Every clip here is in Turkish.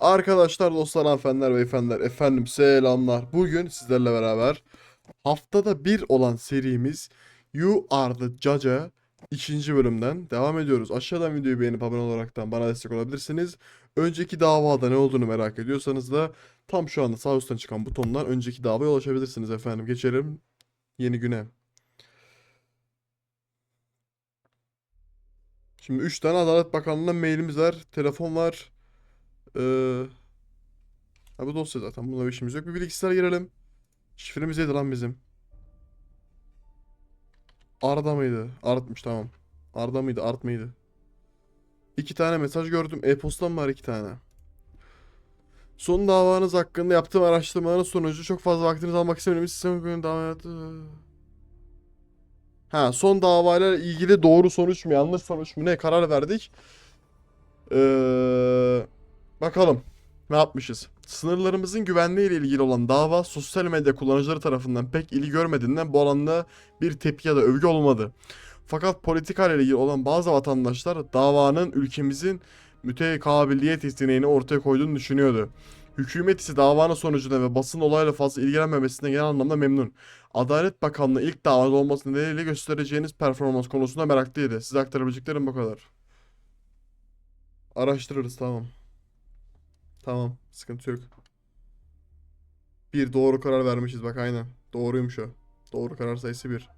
Arkadaşlar, dostlar, hanımefendiler, beyefendiler, efendim selamlar. Bugün sizlerle beraber haftada bir olan serimiz You Are The Judge'a ikinci bölümden devam ediyoruz. Aşağıdan videoyu beğenip abone olaraktan bana destek olabilirsiniz. Önceki davada ne olduğunu merak ediyorsanız da tam şu anda sağ üstten çıkan butondan önceki davaya ulaşabilirsiniz efendim. Geçelim yeni güne. Şimdi 3 tane Adalet Bakanlığı'na mailimiz var, telefon var. Ee, ha bu dosya zaten. Bunda bir işimiz yok. Bir bilgisayara girelim. Şifremiz neydi lan bizim? Arda mıydı? Artmış tamam. Arda mıydı? Art mıydı? İki tane mesaj gördüm. E-postam var iki tane. Son davanız hakkında yaptığım araştırmaların sonucu çok fazla vaktinizi almak istemiyorum. Sistem hukukunu dava Ha, son davayla ilgili doğru sonuç mu yanlış sonuç mu ne karar verdik. Ee, bakalım ne yapmışız. Sınırlarımızın güvenliği ile ilgili olan dava sosyal medya kullanıcıları tarafından pek ilgi görmediğinden bu alanda bir tepki ya da övgü olmadı. Fakat politika ile ilgili olan bazı vatandaşlar davanın ülkemizin mütekabiliyet isteğini ortaya koyduğunu düşünüyordu. Hükümet ise davanın sonucunda ve basın olayla fazla ilgilenmemesinden genel anlamda memnun. Adalet Bakanlığı ilk davada olması nedeniyle göstereceğiniz performans konusunda meraklıydı. Size aktarabileceklerim bu kadar. Araştırırız tamam. Tamam sıkıntı yok. Bir doğru karar vermişiz bak aynen. Doğruymuş o. Doğru karar sayısı bir.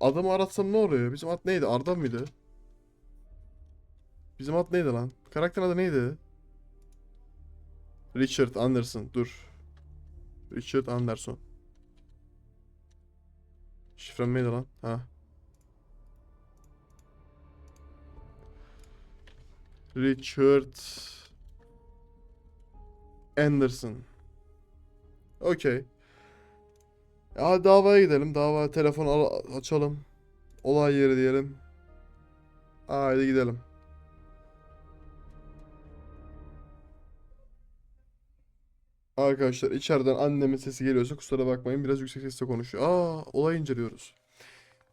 Adamı aratsam ne oluyor? Bizim ad neydi? Arda mıydı? Bizim ad neydi lan? Karakter adı neydi? Richard Anderson. Dur. Richard Anderson. Şifrem neydi lan? Ha. Richard Anderson. Okey. Ya davaya gidelim. Dava telefon al- açalım. Olay yeri diyelim. Haydi gidelim. Arkadaşlar içeriden annemin sesi geliyorsa kusura bakmayın biraz yüksek sesle konuşuyor. Aa olay inceliyoruz.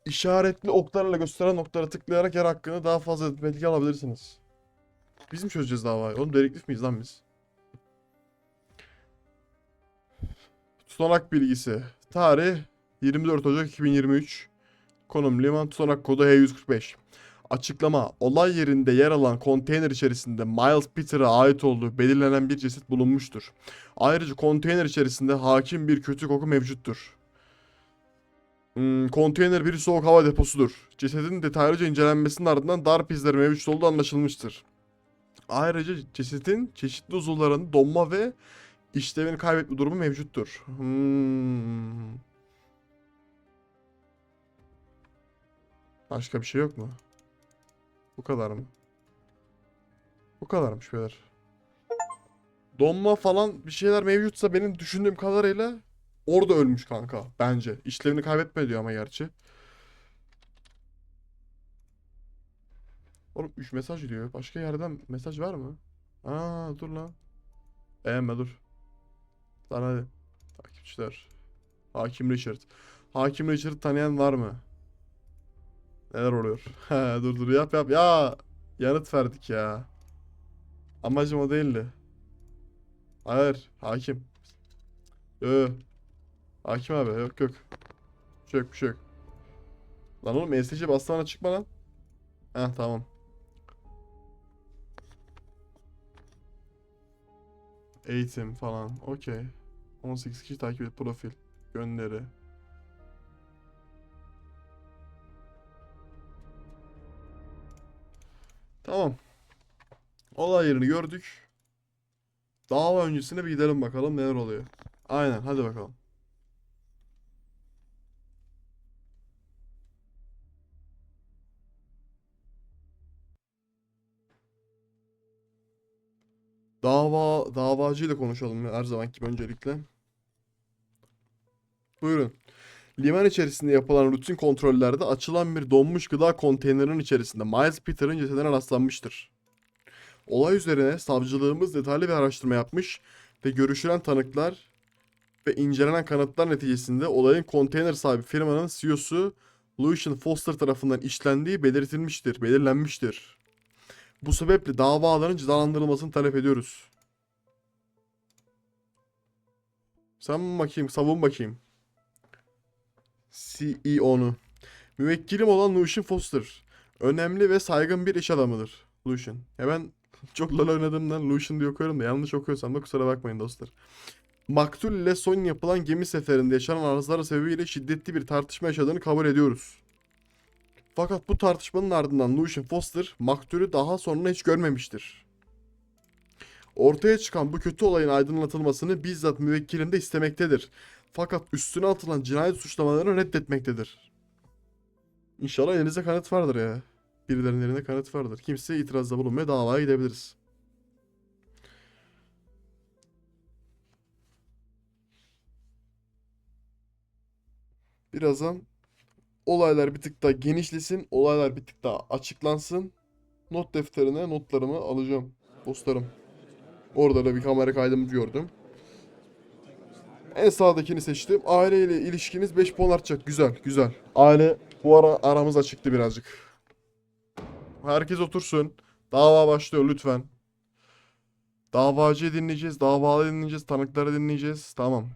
İşaretli oklarla gösteren noktalara tıklayarak yer hakkında daha fazla bilgi alabilirsiniz. Biz mi çözeceğiz davayı? Oğlum dedektif miyiz lan biz? Tutanak bilgisi. Tarih 24 Ocak 2023. Konum liman tutanak kodu H145. Açıklama. Olay yerinde yer alan konteyner içerisinde Miles Peter'a ait olduğu belirlenen bir ceset bulunmuştur. Ayrıca konteyner içerisinde hakim bir kötü koku mevcuttur. Hmm, konteyner bir soğuk hava deposudur. Cesedin detaylıca incelenmesinin ardından darp izleri mevcut olduğu anlaşılmıştır. Ayrıca cesedin çeşitli uzuvlarının donma ve işlevini kaybetme durumu mevcuttur. Hmm. Başka bir şey yok mu? Bu kadar mı? Bu kadarmış beyler. Donma falan bir şeyler mevcutsa benim düşündüğüm kadarıyla orada ölmüş kanka bence. İşlevini kaybetme diyor ama gerçi. Oğlum 3 mesaj diyor. Başka yerden mesaj var mı? Aa dur lan. Beğenme dur. Lan hadi. Takipçiler. Hakim Richard. Hakim Richard tanıyan var mı? Neler oluyor? Dur dur yap yap. Ya yanıt verdik ya. Amacım o değildi. Hayır hakim. Yo. Hakim abi yok yok. Bir şey yok şey. Lan oğlum ESC bastığına çıkma lan. Heh tamam. Eğitim falan. Okey. 18 kişi takip et profil. Gönderi. Tamam. Olay yerini gördük. Dava öncesine bir gidelim bakalım neler oluyor. Aynen hadi bakalım. Dava davacıyla konuşalım her zamanki gibi öncelikle. Buyurun. Liman içerisinde yapılan rutin kontrollerde açılan bir donmuş gıda konteynerinin içerisinde Miles Peter'ın cesedine rastlanmıştır. Olay üzerine savcılığımız detaylı bir araştırma yapmış ve görüşülen tanıklar ve incelenen kanıtlar neticesinde olayın konteyner sahibi firmanın CEO'su Lucian Foster tarafından işlendiği belirtilmiştir, belirlenmiştir. Bu sebeple davaların cezalandırılmasını talep ediyoruz. Sen bakayım, savun bakayım. CEO'nu. Müvekkilim olan Lucian Foster. Önemli ve saygın bir iş adamıdır. Lucian. Ya ben çok LoL oynadığımdan Lucian diye okuyorum da yanlış okuyorsam da kusura bakmayın dostlar. Maktul ile son yapılan gemi seferinde yaşanan arızalar sebebiyle şiddetli bir tartışma yaşadığını kabul ediyoruz. Fakat bu tartışmanın ardından Lucian Foster Maktul'ü daha sonra hiç görmemiştir. Ortaya çıkan bu kötü olayın aydınlatılmasını bizzat müvekkilim de istemektedir. Fakat üstüne atılan cinayet suçlamalarını reddetmektedir. İnşallah elinizde kanıt vardır ya. Birilerinin elinde kanıt vardır. Kimse itirazda bulunmaya davaya gidebiliriz. Birazdan olaylar bir tık daha genişlesin, olaylar bir tık daha açıklansın. Not defterine notlarımı alacağım dostlarım. Orada da bir kamera kaydımı gördüm. En sağdakini seçtim. Aileyle ilişkiniz 5 puan artacak. Güzel, güzel. Aile bu ara aramız açıktı birazcık. Herkes otursun. Dava başlıyor lütfen. Davacıyı dinleyeceğiz, davalı dinleyeceğiz, tanıkları dinleyeceğiz. Tamam.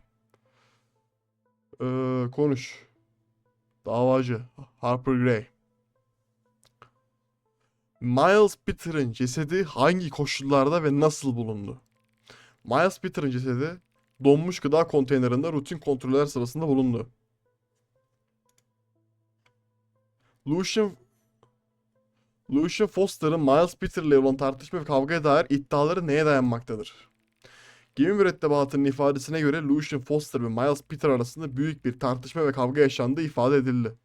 Ee, konuş. Davacı Harper Gray. Miles Peter'ın cesedi hangi koşullarda ve nasıl bulundu? Miles Peter'ın cesedi donmuş gıda konteynerinde rutin kontroller sırasında bulundu. Lucian Lucian Foster'ın Miles Peter'la olan tartışma ve kavgaya dair iddiaları neye dayanmaktadır? Gemi mürettebatının ifadesine göre Lucian Foster ve Miles Peter arasında büyük bir tartışma ve kavga yaşandığı ifade edildi.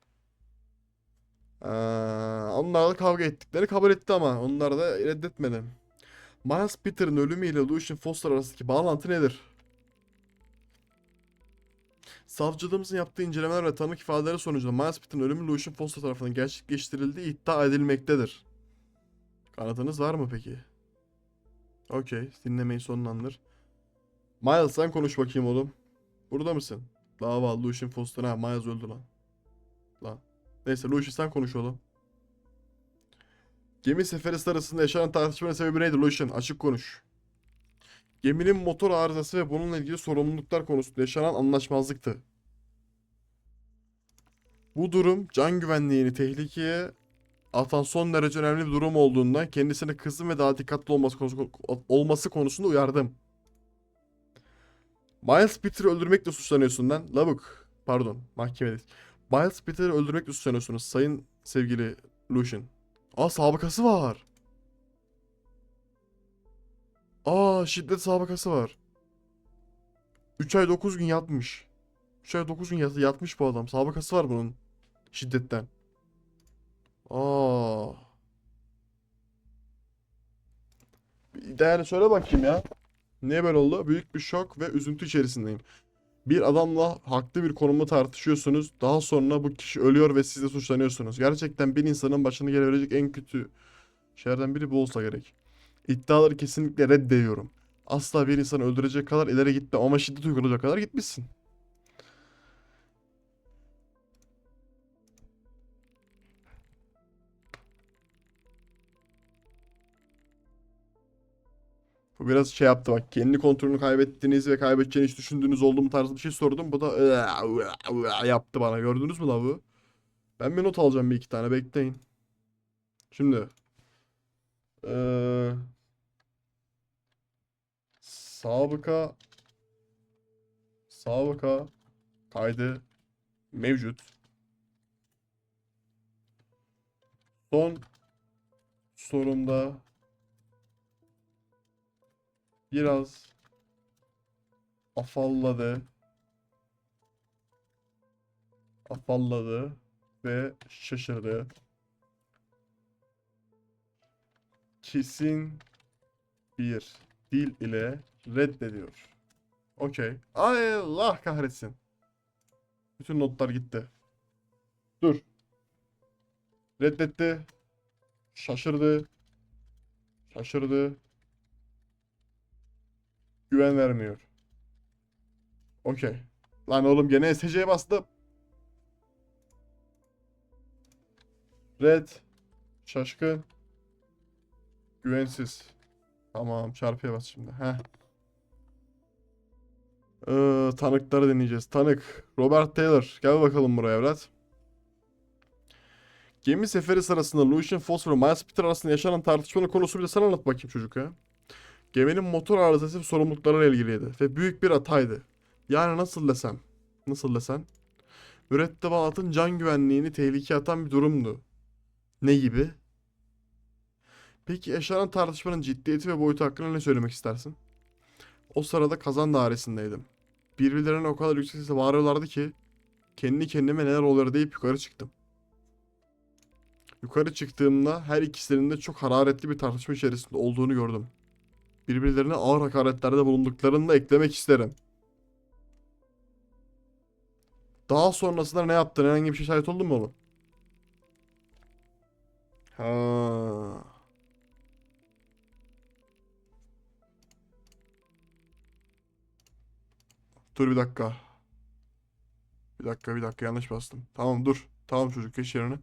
Ee, onlar da kavga ettikleri kabul etti ama onlar da reddetmedi. Miles Peter'ın ölümüyle Lucian Foster arasındaki bağlantı nedir? Savcılığımızın yaptığı incelemeler ve tanık ifadeleri sonucunda Miles Peter'ın ölümü Lucian Foster tarafından gerçekleştirildiği iddia edilmektedir. Kanıtınız var mı peki? Okey. Dinlemeyi sonlandır. Miles sen konuş bakayım oğlum. Burada mısın? Dava Lucian Foster. Ha Miles öldü lan. Lan. Neyse Lucian sen konuş oğlum. Gemi seferi sırasında yaşanan tartışmanın sebebi neydi Lucian? Açık konuş. Geminin motor arızası ve bununla ilgili sorumluluklar konusunda yaşanan anlaşmazlıktı. Bu durum can güvenliğini tehlikeye atan son derece önemli bir durum olduğundan kendisine kızdım ve daha dikkatli olması, konusu, olması konusunda uyardım. Miles Peter'ı öldürmekle suçlanıyorsun lan. Lavuk. Pardon. Mahkemedeyiz. Miles Peter'ı öldürmekle suçlanıyorsunuz sayın sevgili Lucian. Aa sabıkası var. Aa şiddet sabıkası var. 3 ay 9 gün yatmış. 3 ay 9 gün yat yatmış bu adam. Sabıkası var bunun. Şiddetten. Aa. Değerli söyle bakayım ya. Niye böyle oldu? Büyük bir şok ve üzüntü içerisindeyim. Bir adamla haklı bir konumda tartışıyorsunuz. Daha sonra bu kişi ölüyor ve siz de suçlanıyorsunuz. Gerçekten bir insanın başına gelebilecek en kötü şeylerden biri bu olsa gerek. İddiaları kesinlikle reddediyorum. Asla bir insanı öldürecek kadar ileri gitme ama şiddet uygulayacak kadar gitmişsin. Bu biraz şey yaptı bak. Kendi kontrolünü kaybettiğiniz ve kaybedeceğini hiç düşündüğünüz oldu mu tarzı bir şey sordum. Bu da yaptı bana. Gördünüz mü la bu? Ben bir not alacağım bir iki tane. Bekleyin. Şimdi. Eee sabıka sabıka kaydı mevcut. Son sorumda biraz afalladı. Afalladı ve şaşırdı. Kesin bir dil ile reddediyor. Okey. Allah kahretsin. Bütün notlar gitti. Dur. Reddetti. Şaşırdı. Şaşırdı. Güven vermiyor. Okey. Lan oğlum gene SC'ye bastım. Red. Şaşkın. Güvensiz. Tamam çarpıya bas şimdi. Heh. Ee, tanıkları dinleyeceğiz. Tanık. Robert Taylor. Gel bakalım buraya evlat. Gemi seferi sırasında Lucian Foster ve Miles Peter arasında yaşanan tartışmanın konusu bir de sen anlat bakayım çocuk ya. Geminin motor arızası sorumluluklarıyla ilgiliydi. Ve büyük bir hataydı. Yani nasıl desem? Nasıl desem? Mürettebatın can güvenliğini tehlikeye atan bir durumdu. Ne gibi? Peki yaşanan tartışmanın ciddiyeti ve boyutu hakkında ne söylemek istersin? O sırada kazan dairesindeydim. Birbirlerine o kadar yüksek sesle bağırıyorlardı ki kendi kendime neler oluyor deyip yukarı çıktım. Yukarı çıktığımda her ikisinin de çok hararetli bir tartışma içerisinde olduğunu gördüm. Birbirlerine ağır hakaretlerde bulunduklarını da eklemek isterim. Daha sonrasında ne yaptın? Herhangi bir şey şahit oldun mu oğlum? Ha. Dur bir dakika. Bir dakika bir dakika yanlış bastım. Tamam dur. Tamam çocuk geç yerine.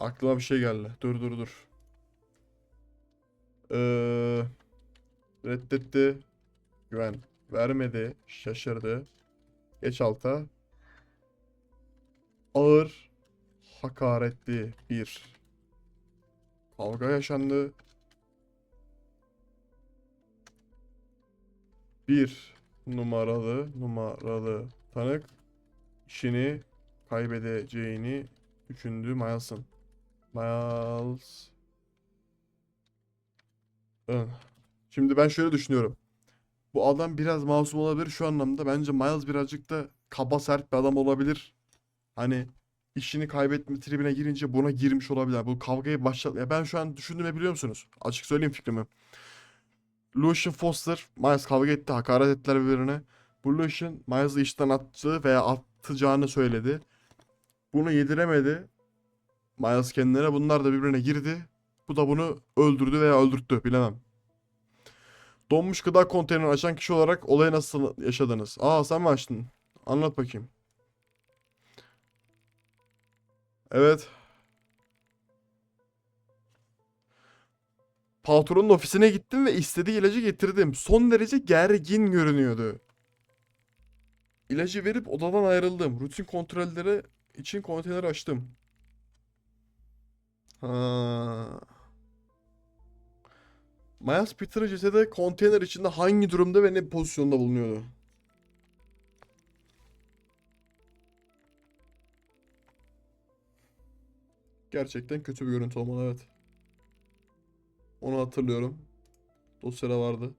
Aklıma bir şey geldi. Dur dur dur. Ee, reddetti. Güven. Vermedi. Şaşırdı. Geç alta. Ağır. Hakaretli bir. Kavga yaşandı. Bir numaralı numaralı tanık işini kaybedeceğini düşündü Miles'ın. Miles. Ih. Şimdi ben şöyle düşünüyorum. Bu adam biraz masum olabilir şu anlamda. Bence Miles birazcık da kaba sert bir adam olabilir. Hani işini kaybetme tribine girince buna girmiş olabilir. Bu kavgayı başlat... Ya ben şu an düşündüğümü biliyor musunuz? Açık söyleyeyim fikrimi. Lucian Foster, Miles kavga etti, hakaret ettiler birbirine. Bu Lucian, Miles'ı işten attı veya atacağını söyledi. Bunu yediremedi. Miles kendine bunlar da birbirine girdi. Bu da bunu öldürdü veya öldürttü bilemem. Donmuş gıda konteynerini açan kişi olarak olayı nasıl yaşadınız? Aa sen mi açtın? Anlat bakayım. Evet. Patronun ofisine gittim ve istediği ilacı getirdim. Son derece gergin görünüyordu. İlacı verip odadan ayrıldım. Rutin kontrolleri için konteyneri açtım. Ha. Miles Peter cesedi konteyner içinde hangi durumda ve ne pozisyonda bulunuyordu? Gerçekten kötü bir görüntü olmalı evet. Onu hatırlıyorum. Dosyada vardı.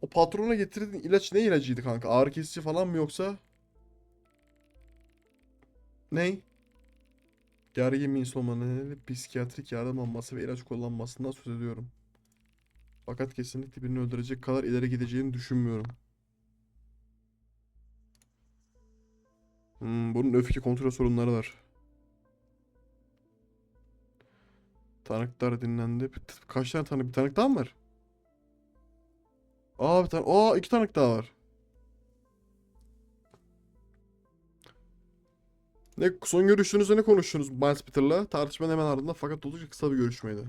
O patrona getirdiğin ilaç ne ilacıydı kanka? Ağrı kesici falan mı yoksa? Ney? Gergin nedeni psikiyatrik yardım alması ve ilaç kullanmasından söz ediyorum. Fakat kesinlikle birini öldürecek kadar ileri gideceğini düşünmüyorum. Hmm, bunun öfke kontrol sorunları var. Tanıklar dinlendi. Kaç tane tanık? Bir tanık daha mı var? Aa bir tane. Aa iki tanık daha var. Ne son görüşünüzde ne konuştunuz Miles Peter'la? Tartışmanın hemen ardından fakat oldukça kısa bir görüşmeydi.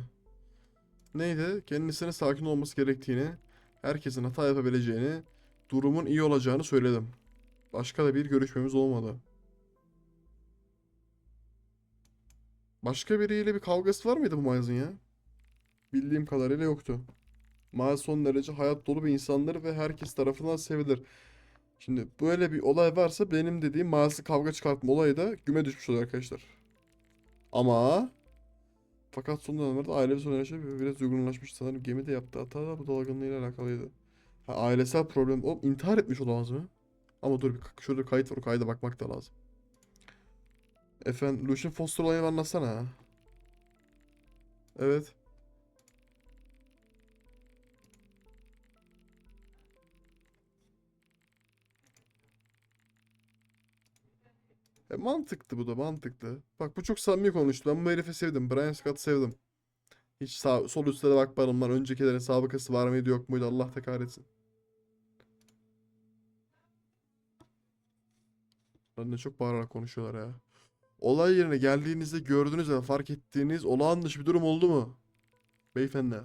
Neydi? Kendisine sakin olması gerektiğini, herkesin hata yapabileceğini, durumun iyi olacağını söyledim. Başka da bir görüşmemiz olmadı. Başka biriyle bir kavgası var mıydı bu Miles'ın ya? Bildiğim kadarıyla yoktu. Miles son derece hayat dolu bir insandır ve herkes tarafından sevilir. Şimdi böyle bir olay varsa benim dediğim Miles'ı kavga çıkartma olayı da güme düşmüş oluyor arkadaşlar. Ama fakat son dönemlerde ailevi sorun yaşayıp biraz uygunlaşmış sanırım gemide yaptığı hata da bu dalgınlığıyla alakalıydı. Ha, ailesel problem. O intihar etmiş olamaz mı? Ama dur bir şurada kayıt var o kayda bakmak da lazım. Efendim Lucian Foster olayını anlatsana. Evet. E mantıklı bu da mantıklı. Bak bu çok samimi konuştu. Ben bu herifi sevdim. Brian Scott'ı sevdim. Hiç sağ, sol üstte de bakmadım lan. Öncekilerin sabıkası var mıydı yok muydu Allah da kahretsin. Lan ne çok bağırarak konuşuyorlar ya. Olay yerine geldiğinizde gördüğünüz ve fark ettiğiniz olağan dışı bir durum oldu mu? Beyefendi.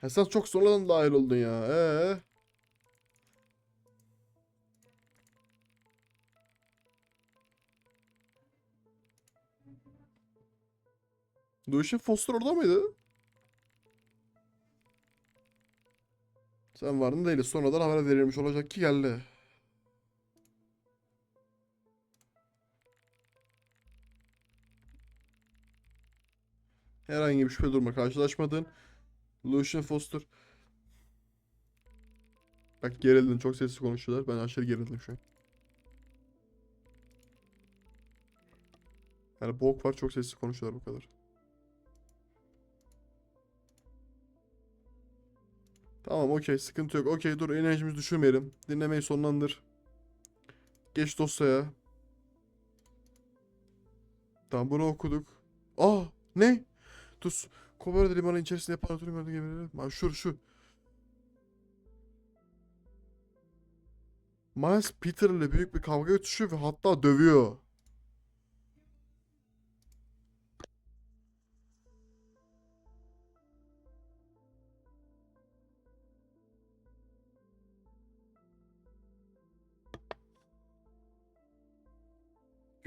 Ha sen çok sonradan dahil oldun ya. Ee. Lucian Foster orada mıydı? Sen vardın değiliz. Sonradan haber verilmiş olacak ki geldi. Herhangi bir şüphe duruma karşılaşmadın. Lucian Foster. Bak gerildin. Çok sesli konuşuyorlar. Ben aşırı gerildim şu an. Yani bok var. Çok sesli konuşuyorlar bu kadar. Tamam okey. Sıkıntı yok. Okey dur enerjimizi düşürmeyelim. Dinlemeyi sonlandır. Geç dosyaya. Tamam bunu okuduk. Aa ne? Dur. Kovarda limanın içerisinde yapan gördüğü gemileri. Ha, Şu şu. Miles Peter ile büyük bir kavga tutuşuyor ve hatta dövüyor.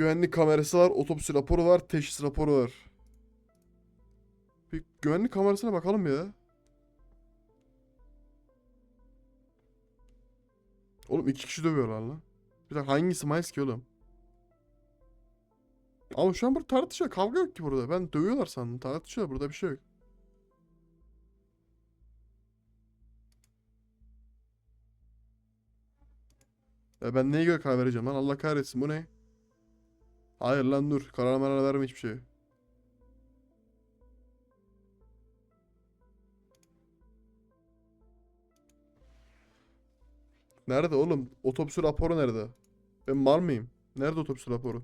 Güvenlik kamerası var, otopsi raporu var, teşhis raporu var. Bir güvenlik kamerasına bakalım ya. Oğlum iki kişi dövüyorlar lan. Bir dakika hangisi Miles ki oğlum? Ama şu an burada tartışıyor. Kavga yok ki burada. Ben dövüyorlar sandım. Tartışıyor. Burada bir şey yok. Ya ben neye göre karar vereceğim lan? Allah kahretsin. Bu ne? Hayır lan dur. Karar marar verme hiçbir şey. Nerede oğlum? Otopsi raporu nerede? Ben mal mıyım? Nerede otopsi raporu?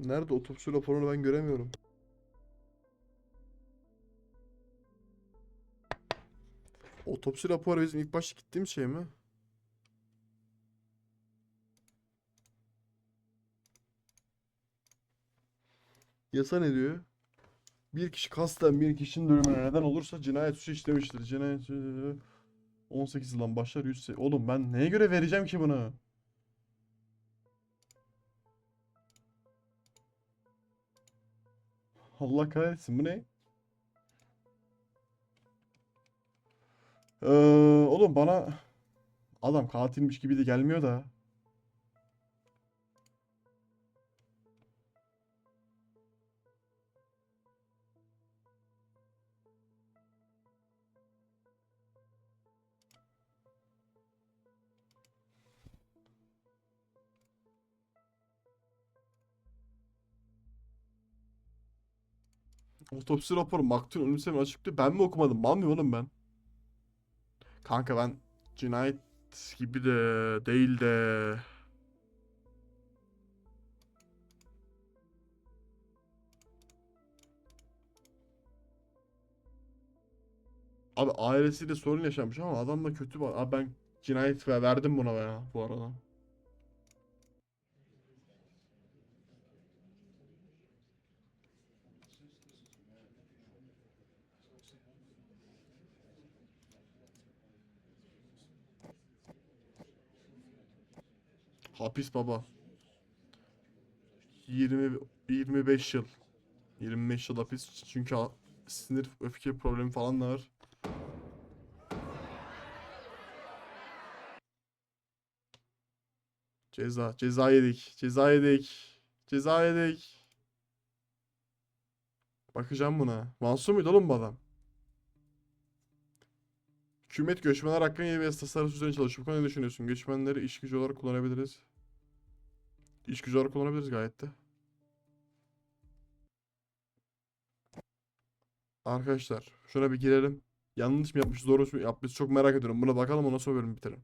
Nerede otopsi raporunu ben göremiyorum. Otopsi raporu bizim ilk başta gittiğimiz şey mi? Yasa ne diyor? Bir kişi kasten bir kişinin ölümüne neden olursa cinayet suçu işlemiştir. Cinayet suçu- 18 yıldan başlar 100 se- Oğlum ben neye göre vereceğim ki bunu? Allah kahretsin bu ne? Ee, oğlum bana adam katilmiş gibi de gelmiyor da. Otopsi raporu maktulün ölüm sebebi açıklıyor. Ben mi okumadım? Mal mıyım oğlum ben? Kanka ben cinayet gibi de değil de Abi ailesiyle sorun yaşamış ama adam da kötü. Abi ben cinayet ve verdim buna ya bu arada. Hapis baba. 20 25 yıl. 25 yıl hapis çünkü sinir öfke problemi falan da var. Ceza, ceza yedik, ceza yedik, ceza yedik. Bakacağım buna. Masum muydu oğlum bu adam? Hükümet göçmenler hakkında yeni bir yasa tasarrufu üzerine çalışıyor. Bu konuda ne düşünüyorsun? Göçmenleri iş gücü olarak kullanabiliriz. İş gücü olarak kullanabiliriz gayet de. Arkadaşlar şuna bir girelim. Yanlış mı yapmışız, doğru mu yapmışız çok merak ediyorum. Buna bakalım ondan sonra bölümü bitirelim.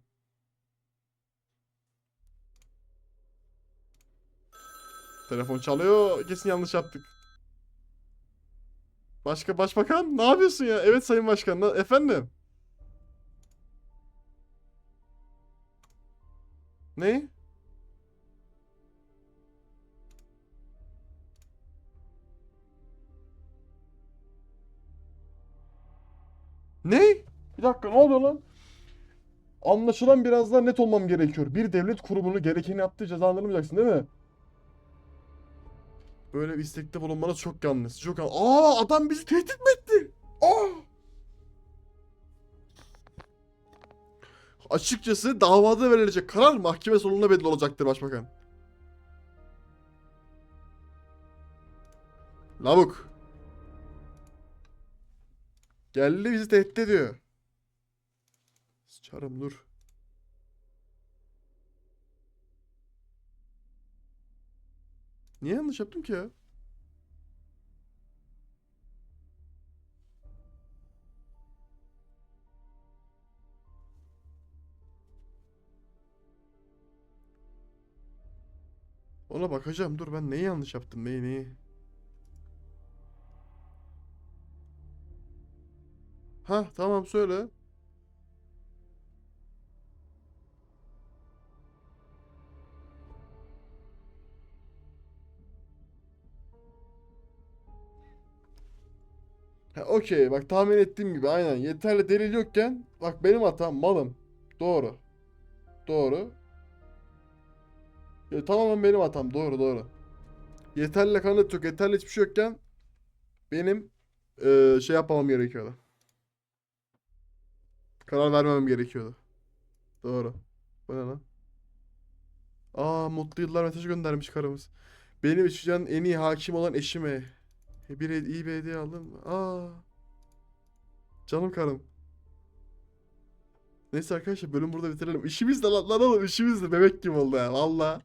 Telefon çalıyor. Kesin yanlış yaptık. Başka başbakan ne yapıyorsun ya? Evet sayın başkan. Efendim? Ne? Ne? Bir dakika ne oluyor lan? Anlaşılan biraz daha net olmam gerekiyor. Bir devlet kurumunu gerekeni yaptığı cezalandırmayacaksın değil mi? Böyle bir istekte bulunmanız çok yanlış. Çok yanlış. Aa adam bizi tehdit mi Açıkçası davada verilecek karar mahkeme sonunda belli olacaktır başbakan. Lavuk. Geldi bizi tehdit ediyor. Sıçarım dur. Niye yanlış yaptım ki ya? Ona bakacağım. Dur ben neyi yanlış yaptım? Neyi neyi? Ha tamam söyle. Ha okey bak tahmin ettiğim gibi aynen yeterli delil yokken bak benim hatam malım. Doğru. Doğru. Ya, tamamen benim hatam doğru doğru. Yeterli kanıt yok yeterli hiçbir şey yokken benim eee, şey yapmamam gerekiyordu. Karar vermemem gerekiyordu. Doğru. Bu ne lan? Aa mutlu yıllar mesajı göndermiş karımız. Benim için en iyi hakim olan eşime. Bir hed- iyi bir hediye aldım. Aa. Canım karım. Neyse arkadaşlar bölüm burada bitirelim. İşimiz de lan, lan oğlum işimiz de bebek gibi oldu ya valla.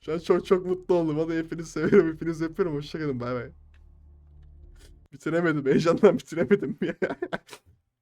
Şu an çok çok mutlu oldum. Hadi hepinizi seviyorum. Hepinizi öpüyorum. Hoşçakalın. Bay bay. Bitiremedim. Heyecandan bitiremedim.